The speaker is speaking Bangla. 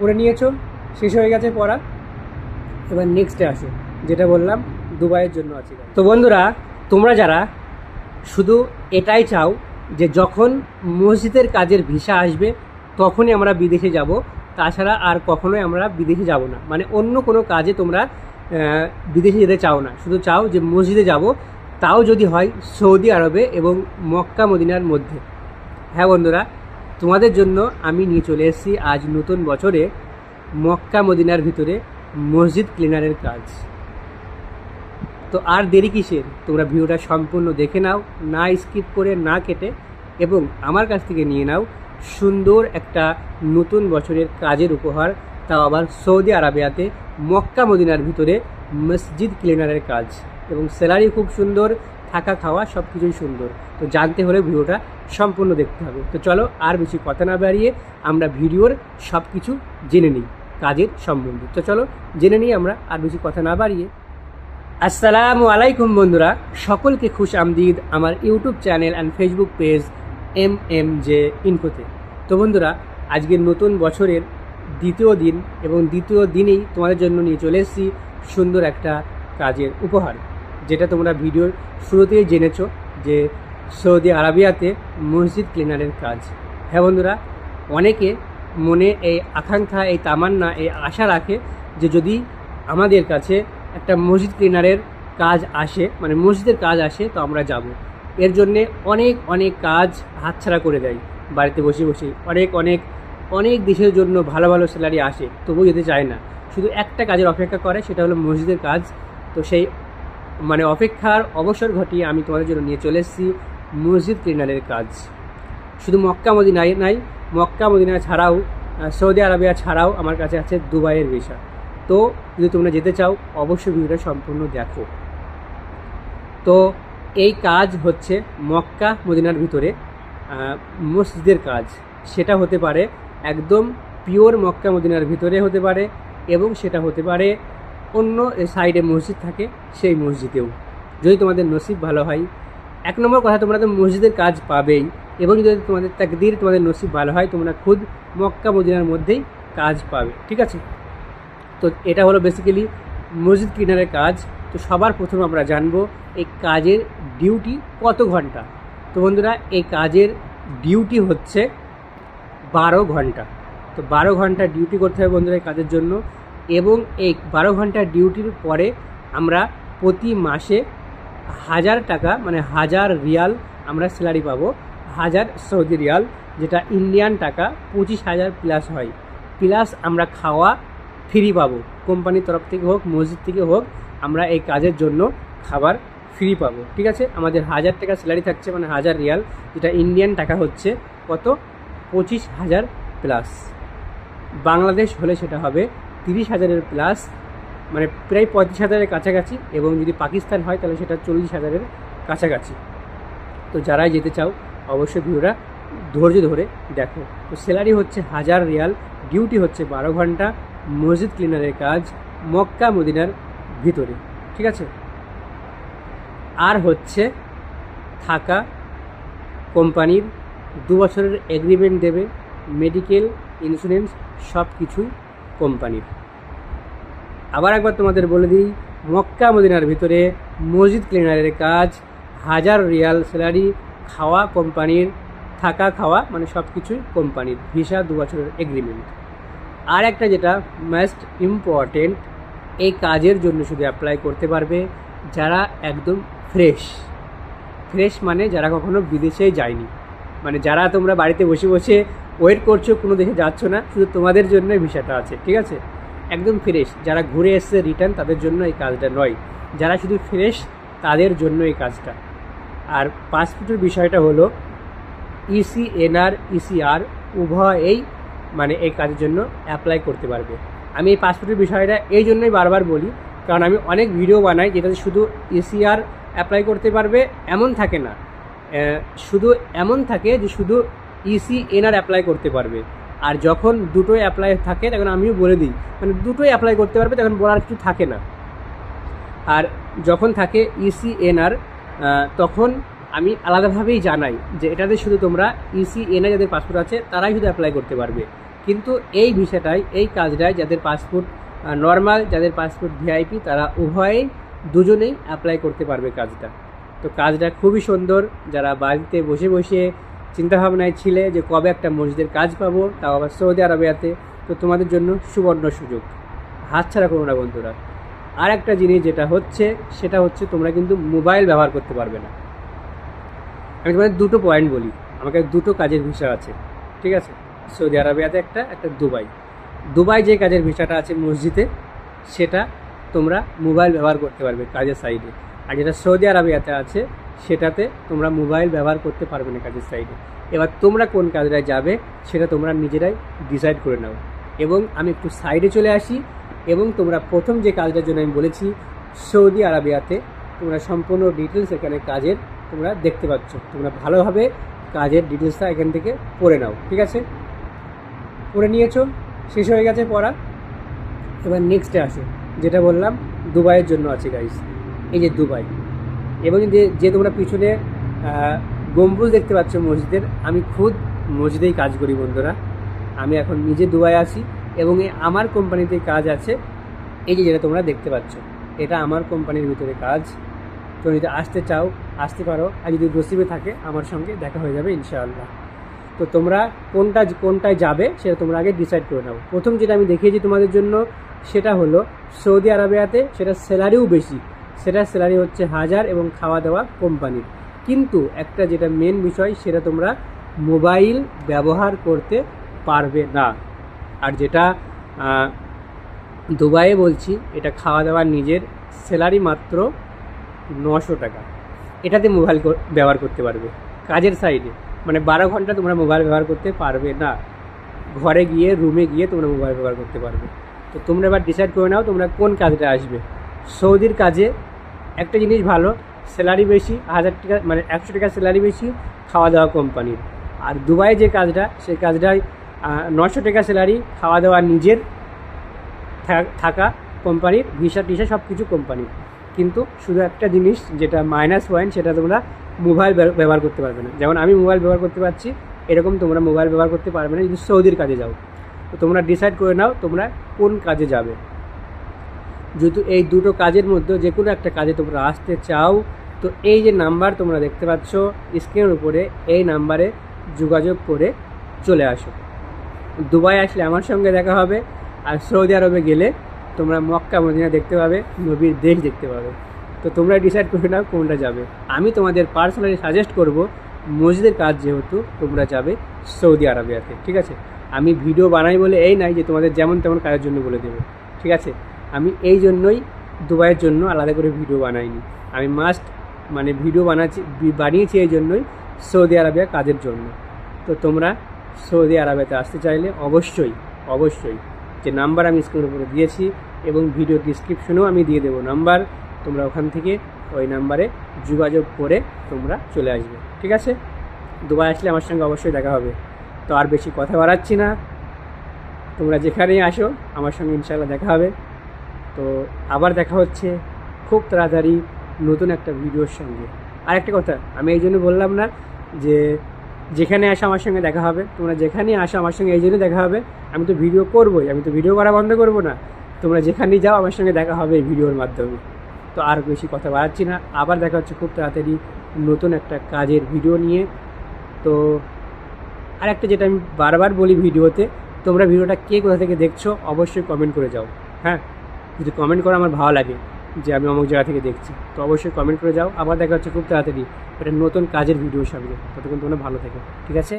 পড়ে নিয়েছো, শেষ হয়ে গেছে পড়া। এবার নেক্সটে আসো, যেটা বললাম, দুবাইয়ের জন্য আছে। তো বন্ধুরা, তোমরা যারা শুধু এটাই চাও যে যখন মসজিদের কাজের ভিসা আসবে, তখনই আমরা বিদেশে যাব। তাছাড়া আর কখনোই আমরা বিদেশে যাব না। মানে অন্য কোনো কাজে তোমরা বিদেশে যেতে চাও না। শুধু চাও যে মসজিদে যাব। তাও যদি হয় সৌদি আরবে এবং মক্কা মদিনার মধ্যে। হ্যাঁ বন্ধুরা তোমাদের জন্য আমি নিয়ে চলে এসেছি আজ নতুন বছরে মক্কা মদিনার ভিতরে মসজিদ ক্লিনারের কাজ। তো আর দেরি কিসের? তোমরা ভিডিওটা সম্পূর্ণ দেখে নাও, না স্কিপ করে, না কেটে, এবং আমার কাছ থেকে নিয়ে নাও সুন্দর একটা নতুন বছরের কাজের উপহার। তাও আবার সৌদি আরবিয়াতে মক্কা মদিনার ভিতরে মসজিদ ক্লিনারের কাজ। এবং স্যালারি খুব সুন্দর থাকা, খাওয়া সব কিছুই সুন্দর। তো জানতে হলে ভিডিওটা সম্পূর্ণ দেখতে হবে। তো চলো আর বেশি কথা না বাড়িয়ে আমরা ভিডিওর সব কিছু জেনে নিই, কাজের সম্বন্ধে। তো চলো জেনে নিই আমরা আর বেশি কথা না বাড়িয়ে। আসসালামু আলাইকুম বন্ধুরা, সকলকে খুশ আমদিদ আমার YouTube channel and Facebook page M M J ইনফোতে তো বন্ধুরা, আজকের নতুন বছরের দ্বিতীয় দিন এবং দ্বিতীয় দিনেই তোমাদের জন্য নিয়ে চলে এসেছি সুন্দর একটা কাজের উপহার। যেটা তোমরা ভিডিওর শুরুতেই জেনেছ যে সৌদি আরবিয়াতে মসজিদ ক্লিনারের কাজ। হ্যাঁ বন্ধুরা, অনেকে মনে এই আকাঙ্ক্ষা, এই তামান্না, এই আশা রাখে যে যদি আমাদের কাছে একটা মসজিদ ক্লিনারের কাজ আসে মানে মসজিদের কাজ আসে, তো আমরা যাব। এর জন্যে অনেক অনেক কাজ হাতছাড়া করে দেয়। বাড়িতে বসে বসে অনেক অনেক অনেক দেশের জন্য ভালো ভালো স্যালারি আসে, তবুও যেতে চায় না। শুধু একটা কাজের অপেক্ষা করে, সেটা হলো মসজিদের কাজ। তো সেই মানে অপেক্ষার অবসর ঘটিয়ে আমি তোমাদের জন্য নিয়ে চলে এসেছি মসজিদ ক্লিনারের কাজ। শুধু মক্কা মদিনায় নাই মক্কা মদিনা ছাড়াও সৌদি আরবিয়া ছাড়াও আমার কাছে আছে দুবাইয়ের ভিসা। তো যদি তোমরা যেতে চাও, অবশ্যই ভিডিওটা সম্পূর্ণ দেখো। তো এই কাজ হচ্ছে মক্কা মদিনার ভিতরে মসজিদের কাজ। সেটা হতে পারে একদম পিওর মক্কা মদিনার ভিতরে হতে পারে এবং সেটা হতে পারে অন্য সাইডে মসজিদ থাকে, সেই মসজিদেও। যদি তোমাদের নসিব ভালো হয়, এক নম্বর কথা, তোমরা তো মসজিদের কাজ পাবেই, এবং যদি তোমাদের তাকদির, তোমাদের নসিব ভালো হয়, তোমরা খুদ মক্কা মদিনার মধ্যেই কাজ পাবে, ঠিক আছে? তো এটা হলো বেসিক্যালি মসজিদ ক্লিনারের কাজ। তো সবার প্রথম আমরা জানব, এই কাজের ডিউটি কত ঘণ্টা? তো বন্ধুরা, এই কাজের ডিউটি হচ্ছে বারো ঘণ্টা। তো বারো ঘণ্টা ডিউটি করতে হবে বন্ধুরা এই কাজের জন্য। এবং এই বারো ঘণ্টা ডিউটির পরে আমরা প্রতি মাসে হাজার টাকা মানে হাজার রিয়াল আমরা স্যালারি পাবো। হাজার সৌদি রিয়াল, যেটা ইন্ডিয়ান টাকা, পঁচিশ হাজার প্লাস হয়। প্লাস আমরা খাওয়া ফ্রি পাবো। কোম্পানির তরফ থেকে হোক, মসজিদ থেকে হোক, আমরা এই কাজের জন্য খাবার ফ্রি পাবো। ঠিক আছে? আমাদের হাজার টাকা স্যালারি থাকছে মানে হাজার রিয়াল, যেটা ইন্ডিয়ান টাকা হচ্ছে, কত? পঁচিশ হাজার প্লাস। বাংলাদেশ হলে সেটা হবে তিরিশ হাজারের প্লাস মানে প্রায় পঁয়ত্রিশ হাজারের কাছাকাছি এবং যদি পাকিস্তান হয় তাহলে সেটা চল্লিশ হাজারের কাছাকাছি। তো যারাই যেতে চাও, অবশ্যই ভিডিওটা ধৈর্য ধরে দেখো। তো স্যালারি হচ্ছে হাজার রিয়াল ডিউটি হচ্ছে বারো ঘণ্টা, মসজিদ ক্লিনারের কাজ, মক্কা, মদিনার ভিতরে, ঠিক আছে? আর হচ্ছে থাকা কোম্পানির দু বছরের এগ্রিমেন্ট দেবে মেডিকেল ইন্স্যুরেন্স সব কিছুই কোম্পানির। আবার একবার তোমাদের বলে দিই, মক্কা মদিনার ভিতরে মসজিদ ক্লিনারের কাজ, হাজার রিয়াল স্যালারি, খাওয়া কোম্পানির, থাকা খাওয়া মানে সব কিছুই কোম্পানির, ভিসা দু বছরের এগ্রিমেন্ট আর একটা যেটা মোস্ট ইম্পর্টেন্ট এই কাজের জন্য শুধু অ্যাপ্লাই করতে পারবে যারা একদম ফ্রেশ ফ্রেশ মানে যারা কখনো বিদেশে যায়নি। মানে যারা তোমরা বাড়িতে বসে বসে ওয়েট করছ, কোনো দেশে যাচ্ছ না, শুধু তোমাদের জন্য ভিসাটা আছে, ঠিক আছে? একদম ফ্রেশ যারা ঘুরে এসছে রিটার্ন তাদের জন্য এই কাজটা নয়। যারা শুধু ফ্রেশ তাদের জন্য এই কাজটা। আর পাসপোর্টের বিষয়টা হলো E ইসি এনআর ইসিআর উভয়েই মানে এই কাজের জন্য অ্যাপ্লাই করতে পারবে। আমি এই পাসপোর্টের বিষয়টা এই জন্যই বারবার বলি, কারণ আমি অনেক ভিডিও বানাই যেটাতে শুধু এসিআর অ্যাপ্লাই করতে পারবে, এমন থাকে না। শুধু এমন থাকে যে শুধু ইসি এনআর অ্যাপ্লাই করতে পারবে। আর যখন দুটোই অ্যাপ্লাই থাকে, তখন আমিও বলে দিই মানে দুটোই অ্যাপ্লাই করতে পারবে, তখন বলার কিছু থাকে না। আর যখন থাকে E ইসি এনআর তখন আমি আলাদাভাবেই জানাই যে এটাতে শুধু তোমরা E ইসি এনআর যাদের পাসপোর্ট আছে, তারাই শুধু অ্যাপ্লাই করতে পারবে। কিন্তু এই বিষয়টাই এই কাজটাই যাদের পাসপোর্ট নর্মাল যাদের পাসপোর্ট ভিআইপি তারা উভয়েই দুজনেই অ্যাপ্লাই করতে পারবে কাজটা। তো কাজটা খুবই সুন্দর, যারা বাড়িতে বসে বসে চিন্তাভাবনায় ছিলে যে কবে একটা মসজিদের কাজ পাবো, তাও আবার সৌদি আরবিয়াতে। তো তোমাদের জন্য সুবর্ণ সুযোগ। হাতছাড়া করো না বন্ধুরা। আর একটা জিনিস যেটা হচ্ছে, সেটা হচ্ছে তোমরা কিন্তু মোবাইল ব্যবহার করতে পারবে না। আমি তোমাদের দুটো পয়েন্ট বলি। আমাকে দুটো কাজের ভিসা আছে, ঠিক আছে? সৌদি আরবিয়াতে একটা একটা দুবাই। দুবাই যে কাজের ভিসাটা আছে মসজিদে, সেটা তোমরা মোবাইল ব্যবহার করতে পারবে কাজের সাইডে আর যেটা সৌদি আরবিয়াতে আছে সেটাতে তোমরা মোবাইল ব্যবহার করতে পারবে না কাজের সাইডে এবার তোমরা কোন কাজটায় যাবে, সেটা তোমরা নিজেরাই ডিসাইড করে নাও। এবং আমি একটু সাইডে চলে আসি, এবং তোমরা প্রথম যে কাজটার জন্য আমি বলেছি, সৌদি আরবিয়াতে তোমরা সম্পূর্ণ ডিটেলস এখানে কাজের তোমরা দেখতে পাচ্ছ। তোমরা ভালোভাবে কাজের ডিটেলসটা এখান থেকে পড়ে নাও, ঠিক আছে? পড়ে নিয়েছো, শেষ হয়ে গেছে পড়া। এবার নেক্সটে আসো, যেটা বললাম, দুবাইয়ের জন্য আছে গাইস এই যে দুবাই। এবং যে যে তোমরা পিছনে গম্বুজ দেখতে পাচ্ছ মসজিদের, আমি খুদ মসজিদেই কাজ করি বন্ধুরা। আমি এখন নিজে দুবাই আছি এবং আমার কোম্পানিতে কাজ আছে। এই যে যেটা তোমরা দেখতে পাচ্ছ, এটা আমার কোম্পানির ভিতরে কাজ। তো যদি আসতে চাও, আসতে পারো। আর যদি নসিবে থাকে, আমার সঙ্গে দেখা হয়ে যাবে ইনশাআল্লাহ। তো তোমরা কোনটা, কোনটায় যাবে, সেটা তোমরা আগে ডিসাইড করে নাও। প্রথম যেটা আমি দেখিয়েছি তোমাদের জন্য, সেটা হলো সৌদি আরবিয়াতে, সেটা স্যালারিও বেশি। সেটা স্যালারি হচ্ছে হাজার এবং খাওয়া দাওয়া কোম্পানির কিন্তু একটা যেটা মেন বিষয়, সেটা তোমরা মোবাইল ব্যবহার করতে পারবে না। আর যেটা দুবাইয়ে বলছি, এটা খাওয়া দাওয়া নিজের স্যালারি মাত্র নশো টাকা। এটাতে মোবাইল ব্যবহার করতে পারবে। কাজের সাইডে মানে বারো ঘণ্টা তোমরা মোবাইল ব্যবহার করতে পারবে না। ঘরে গিয়ে রুমে গিয়ে তোমরা মোবাইল ব্যবহার করতে পারবে। তো তোমরা এবার ডিসাইড করে নাও তোমরা কোন কাজটা আসবে। সৌদির কাজে একটা জিনিস ভালো স্যালারি বেশি, হাজার টাকা মানে একশো টাকা স্যালারি বেশি খাওয়া দাওয়া কোম্পানির। আর দুবাই যে কাজটা, সেই কাজটাই নশো টাকা স্যালারি খাওয়া দাওয়া নিজের থাকা কোম্পানির, ভিসা টিসা সব কিছু কোম্পানির। কিন্তু শুধু একটা জিনিস যেটা মাইনাস পয়েন্ট সেটা তোমরা মোবাইল ব্যবহার করতে পারবে না। যেমন আমি মোবাইল ব্যবহার করতে পারছি, এরকম তোমরা মোবাইল ব্যবহার করতে পারবে না যদি সৌদির কাজে যাও। তো তোমরা ডিসাইড করে নাও তোমরা কোন কাজে যাবে। যেহেতু এই দুটো কাজের মধ্যে যে কোনো একটা কাজে তোমরা আসতে চাও, তো এই যে নাম্বার তোমরা দেখতে পাচ্ছ, স্ক্রিনের উপরে এই নাম্বারে যোগাযোগ করে চলে আসো। দুবাই আসলে আমার সঙ্গে দেখা হবে আর সৌদি আরবে গেলে তোমরা মক্কা, মদিনা দেখতে পাবে, নবীর দেশ দেখতে পাবে। তো তোমরা ডিসাইড করে নাও কোনটা যাবে। আমি তোমাদের পার্সোনালি সাজেস্ট করব, মসজিদের কাজ যেহেতু তোমরা যাবে সৌদি আরবিয়াতে ঠিক আছে? আমি ভিডিও বানাই বলে এই নাই যে তোমাদের যেমন তেমন কাজের জন্য বলে দেবে, ঠিক আছে? আমি এই জন্যই দুবাইয়ের জন্য আলাদা করে ভিডিও বানাইনি। আমি মাস্ট মানে ভিডিও বানাচ্ছি, বানিয়েছি এই জন্যই সৌদি আরবিয়া কাজের জন্য। তো তোমরা সৌদি আরবিয়াতে আসতে চাইলে অবশ্যই অবশ্যই যে নাম্বার আমি স্ক্রিনের উপরে দিয়েছি এবং ভিডিও ডিসক্রিপশনেও আমি দিয়ে দেবো নাম্বার তোমরা ওখান থেকে ওই নাম্বারে যোগাযোগ করে তোমরা চলে আসবে। ঠিক আছে? দুবাই আসলে আমার সঙ্গে অবশ্যই দেখা হবে। তো আর বেশি কথা বাড়াচ্ছি না। তোমরা যেখানেই আসো, আমার সঙ্গে ইনশাল্লাহ দেখা হবে। তো আবার দেখা হচ্ছে খুব তাড়াতাড়ি নতুন একটা ভিডিওর সঙ্গে। আর একটা কথা, আমি এই জন্য বললাম না যে যেখানে আসো আমার সঙ্গে দেখা হবে। তোমরা যেখানে আসো আমার সঙ্গে এই জন্য দেখা হবে। আমি তো ভিডিও করবোই, আমি তো ভিডিও করা বন্ধ করব না। তোমরা যেখানেই যাও আমার সঙ্গে দেখা হবে এই ভিডিওর মাধ্যমে। তো আর বেশি কথা বাড়াচ্ছি না। আবার দেখা হচ্ছে খুব তাড়াতাড়ি নতুন একটা কাজের ভিডিও নিয়ে। তো আর একটা যেটা আমি বারবার বলি ভিডিওতে, তোমরা ভিডিওটা কে কোথা থেকে দেখছ অবশ্যই কমেন্ট করে যাও। হ্যাঁ? যদি কমেন্ট করে আমার ভালো লাগে যে আমি অমুক জায়গা থেকে দেখছি। তো অবশ্যই কমেন্ট করে যাও। আবার দেখা হচ্ছে খুব তাড়াতাড়ি একটা নতুন কাজের ভিডিওর সঙ্গে। ততক্ষণ তোমরা ভালো থাকে। ঠিক আছে?